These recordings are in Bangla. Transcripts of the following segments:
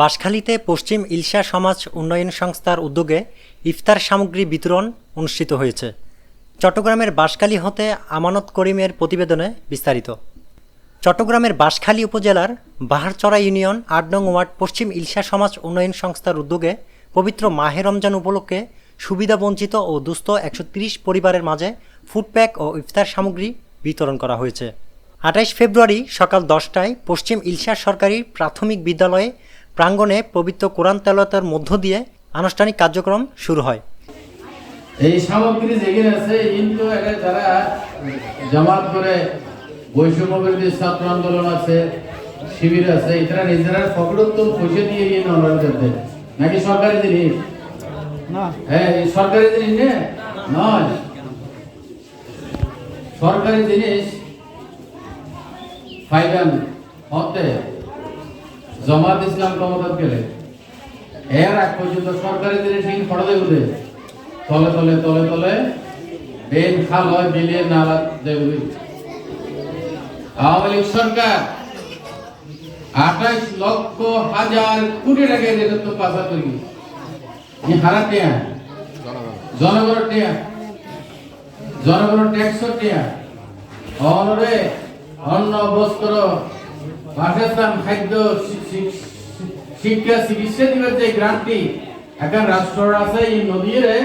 বাঁশখালীতে পশ্চিম ইলশা সমাজ উন্নয়ন সংস্থার উদ্যোগে ইফতার সামগ্রী বিতরণ অনুষ্ঠিত হয়েছে। চট্টগ্রামের বাঁশখালী হতে আমানত করিমের প্রতিবেদনে বিস্তারিত। চট্টগ্রামের বাঁশখালী উপজেলার বাহারচড়া ইউনিয়ন আট নং ওয়ার্ড পশ্চিম ইলশা সমাজ উন্নয়ন সংস্থার উদ্যোগে পবিত্র মাহে রমজান উপলক্ষে সুবিধাবঞ্চিত ও দুস্থ একশো ত্রিশ পরিবারের মাঝে ফুড প্যাক ও ইফতার সামগ্রী বিতরণ করা হয়েছে। আঠাইশ ফেব্রুয়ারি সকাল দশটায় পশ্চিম ইলশা সরকারি প্রাথমিক বিদ্যালয়ে প্রাঙ্গণে পবিত্র কোরআন তেলতার মধ্য দিয়ে আনুষ্ঠানিক কার্যক্রম শুরু হয়। এই সামগ্রী যেখানে আছে কিন্তু এটা যারা জামাত করে বৈষম্য বিরোধী ছাত্র আন্দোলন আছে শিবির আছে এরা নিজেরা ফকরত্ব পয়সা দিয়ে নিয়ে অনলাইন করতে। নাকি সরকারি জিনিস? হ্যাঁ এই সরকারি জিনিস নে নয়। সরকারি জিনিস ফাইবান হতে। জমাত ইসলাম ক্ষমতা গেলে এর এক পর্যন্ত সরকারি জিনিস এই ফটো দেবে তলে তলে তলে তলে বেন খাল হয় বিলে নালা দেবে আওয়ামী সরকার আঠাশ লক্ষ হাজার কোটি টাকা এটা তো পাশা করি হারা টিয়া। জনগণ টিয়া। জনগণ ট্যাক্স টিয়া। অনরে বস্ত্র বাসস্থান, খাদ্য শিক্ষা, চিকিৎসা দিবার যে গ্রান্টটি এখন রাষ্ট্র আছে, এই নদীরে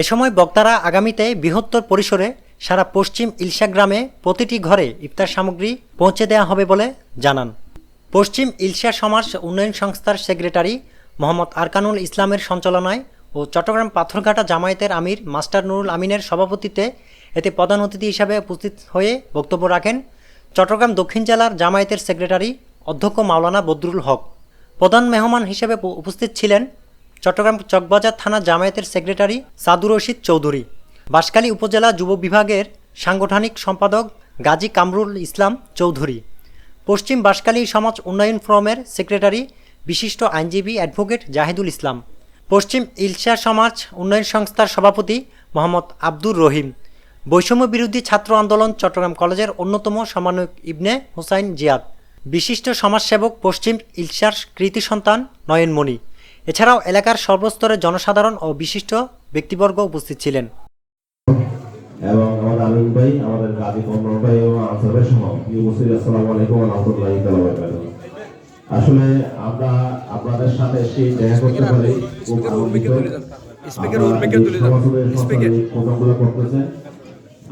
এ সময় বক্তারা আগামীতে বৃহত্তর পরিসরে সারা পশ্চিম ইলশা গ্রামে প্রতিটি ঘরে ইফতার সামগ্রী পৌঁছে দেওয়া হবে বলে জানান। পশ্চিম ইলশা সমাজ উন্নয়ন সংস্থার সেক্রেটারি মোহাম্মদ আরকানুল ইসলামের সঞ্চালনায় ও চট্টগ্রাম পাথরঘাটা জামায়াতের আমির মাস্টার নুরুল আমিনের সভাপতিত্বে এতে প্রধান অতিথি হিসাবে উপস্থিত হয়ে বক্তব্য রাখেন চট্টগ্রাম দক্ষিণ জেলার জামায়াতের সেক্রেটারি অধ্যক্ষ মাওলানা বদরুল হক। প্রধান মেহমান হিসেবে উপস্থিত ছিলেন চট্টগ্রাম চকবাজার থানা জামায়াতের সেক্রেটারি সাদুর রশিদ চৌধুরী। বাঁশখালী উপজেলা যুব বিভাগের সাংগঠনিক সম্পাদক গাজী কামরুল ইসলাম চৌধুরী। পশ্চিম বাঁশখালী সমাজ উন্নয়ন ফোরামের সেক্রেটারি বিশিষ্ট আইনজীবী অ্যাডভোকেট জাহিদুল ইসলাম। পশ্চিম ইলশা সমাজ উন্নয়ন সংস্থার সভাপতি মোহাম্মদ আব্দুর রহিম। বৈষম্য বিরোধী ছাত্র আন্দোলন চট্টগ্রাম কলেজের অন্যতম সমন্বয়ক ইবনে হুসাইন জিয়াদ। বিশিষ্ট সমাজসেবক পশ্চিম ইলশার কৃতি সন্তান নয়নমণি। এছাড়াও এলাকার সর্বস্তরের জনসাধারণ ও বিশিষ্ট ব্যক্তিবর্গ উপস্থিত ছিলেন। এবং আমাদের আমিন ভাই আমাদের গাজী কমর ভাই এবং আনসার ভাই উপস্থিত আসসালামু আলাইকুম রাহমাতুল্লাহি আসলে আমরা আপনাদের সাথে এসে দেখা করতে পারি। খুব আনন্দিত স্পিকার আমরা। সমাজের স্পিকার।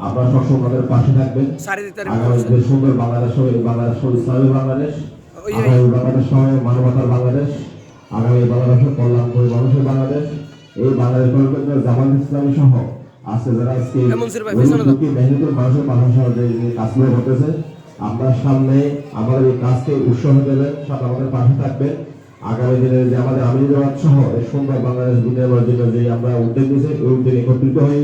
আপনারা সবসময় আমাদের পাশে থাকবেন। যে সুন্দর বাংলাদেশ হবে বাংলাদেশ হবে ইসলামী বাংলাদেশ। আগামী বাংলাদেশ হবে মানবতার বাংলাদেশ। আগামী বাংলাদেশের কল্যাণপুরী মানুষের বাংলাদেশ। এই বাংলাদেশ জামাত ইসলামী সহ আজকে যারা আজকে মেহনতের মানুষের পাশাপাশি কাজগুলো করতেছে আপনার সামনে আমাদের এই কাজকে উৎসাহ দেবেন সাথে আমাদের পাশে থাকবেন আগামী দিনে যে আমাদের আমির জমাত সহ এই সুন্দর বাংলাদেশ বিনিয়োগের জন্য যে আমরা উদ্যোগ নিয়েছি ওই উদ্যোগে একত্রিত হয়ে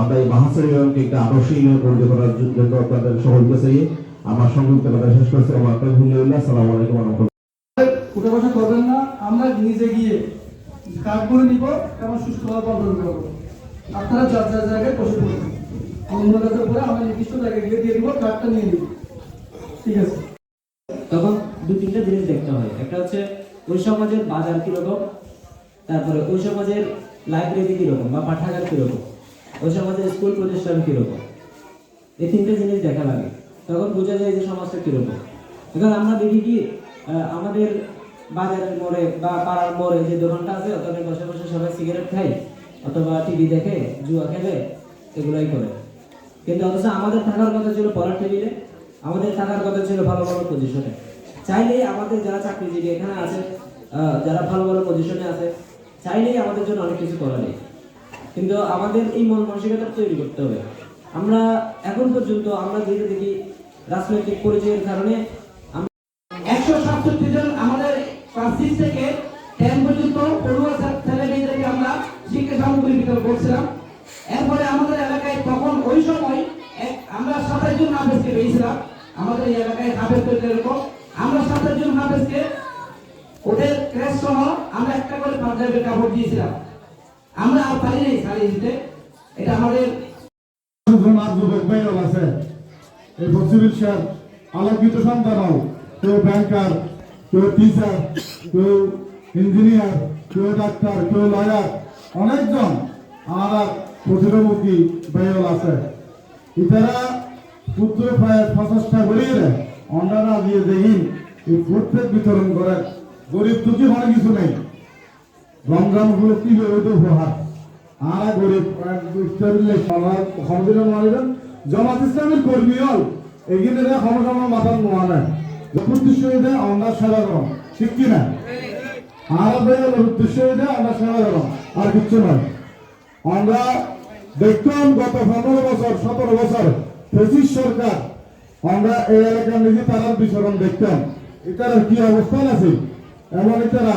আমরা এই ইউনিয়নকে একটা আদর্শ ইউনিয়ন পরিণত করার জন্য আপনাদের সকলকে চাই আমার সংযুক্ত কথা শেষ করছি। আমার আপনার হুলিউল্লাহ সালাম আলাইকুম রহমতুল্লাহ। উঠে বসা করবেন না আমরা নিজে গিয়ে কার্ডগুলো নিব এবং সুস্থভাবে বন্টন করব। আপনারা যার যার জায়গায় বসে পড়বেন অনুমোদনের পরে আমরা নির্দিষ্ট জায়গায় গিয়ে দিয়ে দিব কার্ডটা নিয়ে নিব। ঠিক আছে? তখন দু তিনটা জিনিস দেখতে হয়। একটা হচ্ছে ওই সমাজের বাজার কীরকম? তারপরে ওই সমাজের লাইব্রেরি কীরকম বা পাঠাগার কীরকম? ওই সমাজের স্কুল প্রতিষ্ঠান কীরকম? এই তিনটে জিনিস দেখা লাগে তখন বোঝা যায় যে সমাজটা কীরকম। এখন আমরা দেখি কি আমাদের বাজারের মোড়ে বা পাড়ার মোড়ে যে দোকানটা আছে, ওখানে বসে বসে সবাই সিগারেট খায় অথবা টিভি দেখে, জুয়া খেলে, এগুলাই করে। কিন্তু অথচ আমাদের থাকার কথা ছিল পড়ার টেবিলে। আমাদের থাকার কথা ছিল ভালো ভালো পজিশনে। চাইলেই আমাদের যারা চাকরিজীবী এখানে আছে যারা ভালো ভালো পজিশনে আছে, চাইলেই আমাদের জন্য অনেক কিছু করা নেই কিন্তু আমাদের এই মন মানসিকতা তৈরি করতে হবে। আমরা এখন পর্যন্ত আমরা যেটা দেখি, রাজনৈতিক পরিচয়ের কারণে একশো সাতষট্টি জন আমাদের থেকে টেন পর্যন্ত পড়ুয়া ছেলে মেয়েদেরকে আমরা শিক্ষা সামগ্রী বিতরণ করছিলাম এরপরে আমাদের এলাকায় তখন ওই সময় আমরা সাতাশ জন হাফেজকে পেয়েছিলাম। আমাদের এই এলাকায় হাফেজ তৈরি এরকম। আমরা সাতাশ জন হাফেজকে ওদের ক্রেশ সহ আমরা একটা করে পাঞ্জাবের কাপড় দিয়েছিলাম। আমরা আর পারি নাই দিতে এটা আমাদের আছে। এই কেউ ব্যাংকার ইঞ্জিনিয়ার, কেউ ডাক্তার, কেউ অনেকজন আমার আছে। পুত্র প্রায় অন্ডারা দিয়ে। এই প্রত্যেক বিতরণ করেন গরিব দুঃখী অনেক কিছু নেই। রমজান উপলক্ষে বেরোতে উপহার? আর গরিব মারিবেন জমাত ইসলামের কর্মী হল, এগিয়ে ক্ষমতা মাথার নোয়া উদ্দেশ্য হইতে আমরা ঠিক আর করম আর নয়। আমরা দেখতাম বছর, সতেরো বছর সরকার, আমরা এই এলাকার নিজে তারা বিচরণ দেখতাম। এটার কি অবস্থান আছে? এমন এটারা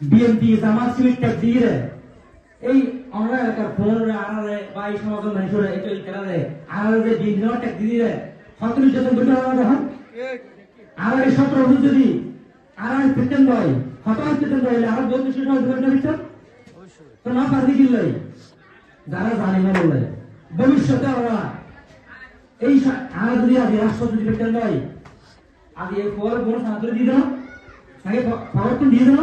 বিএনপি জামাত শিবির দিয়ে এই আমরা এলাকার ফোন আনারে বা এই সমাগম মানুষের এটা খেলারে আনারে যে দিন নেওয়া সতেরো নির্যাতন করতে হবে দেখুন আর সতেরো বছর যদি নয় আর বলতে শেষ হয় ধরে নিচ্ছ তো না পারবি কিনলাই যারা জানে না বলে। ভবিষ্যতে আমরা এই আর যদি আজ রাষ্ট্র যদি পেতেন নয় আজ এই পরে কোনো সাহায্য দিয়ে দেন নাকি খবর দিয়ে দেন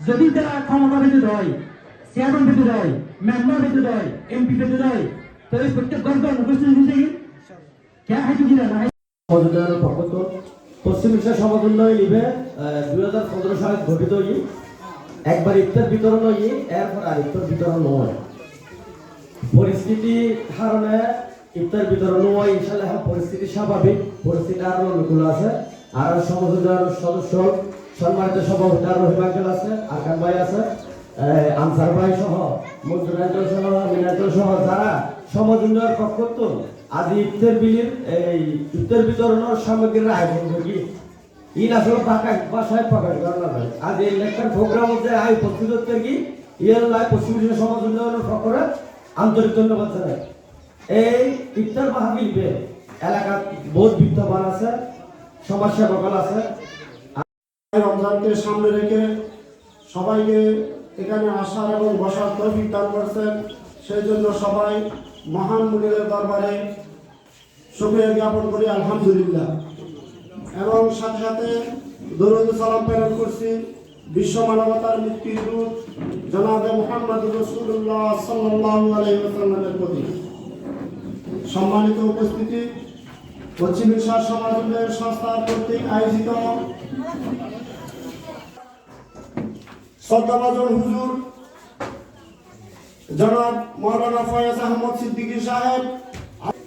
যদি তারা ক্ষমতা পেতে দেয় চেয়ারম্যান পেতে দেয় মেম্বার পেতে দেয় এমপি দেয় তাহলে প্রত্যেক গর্জন উপস্থিত কে? না পশ্চিম এশিয়া সমাজ উন্নয়ন দুই হাজার পনেরো সালে গঠিত ই। একবার ইফতার বিতরণ ই, এরপর আর ইফতার বিতরণ নয়। পরিস্থিতি কারণে ইফতার বিতরণ হয় ইনশাল্লাহ পরিস্থিতি স্বাভাবিক। পরিস্থিতি আরও অনুকূল আছে। আর সমাজের সদস্য সম্মানিত সভাপতি রহিম আঙ্কেল আছে আকান ভাই আছে আনসার ভাই সহ মঞ্জুরাঞ্চল সহ মিনাঞ্চল সহ, যারা সমাজ উন্নয়ন পক্ষ তো আজ ইফতার বিলির, এই ইফতার বিতরণের সামগ্রীর আয়োজন করি ইন আসলে বাঁকা বাসায় প্রকাশ করা না যায় আজ এই লেখার প্রোগ্রাম হচ্ছে আই উপস্থিত হতে কি? ইয়ের লাই পশ্চিম সমাজ উন্নয়নের পক্ষে আন্তরিক ধন্যবাদ জানাই। এই ইফতার মাহফিলবে এলাকার বহুত বিদ্যমান আছে সমাজ সেবকল আছে। রমজানকে সামনে রেখে সবাইকে এখানে আসার এবং বসার তৌফিক দান করছেন। সেই জন্য সবাই মহান মুনিরের দরবারে শুক্রিয়া জ্ঞাপন করি, আলহামদুলিল্লাহ। এবং সাথে সাথে দরুদ সালাম প্রেরণ করছি বিশ্ব মানবতার মুক্তির দূত জনাবে মোহাম্মদ রসুল্লাহ সাল্লাহ আলাইসাল্লামের প্রতি। সম্মানিত উপস্থিতি পশ্চিম সমাজ সংস্থা কর্তৃক আয়োজিত হুজুর জনাব মৌলানা ফয়াজ আহমদ সিদ্দিকী সাহেব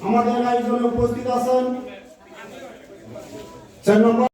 আমাদের আয়োজনে উপস্থিত আছেন। চার নম্বর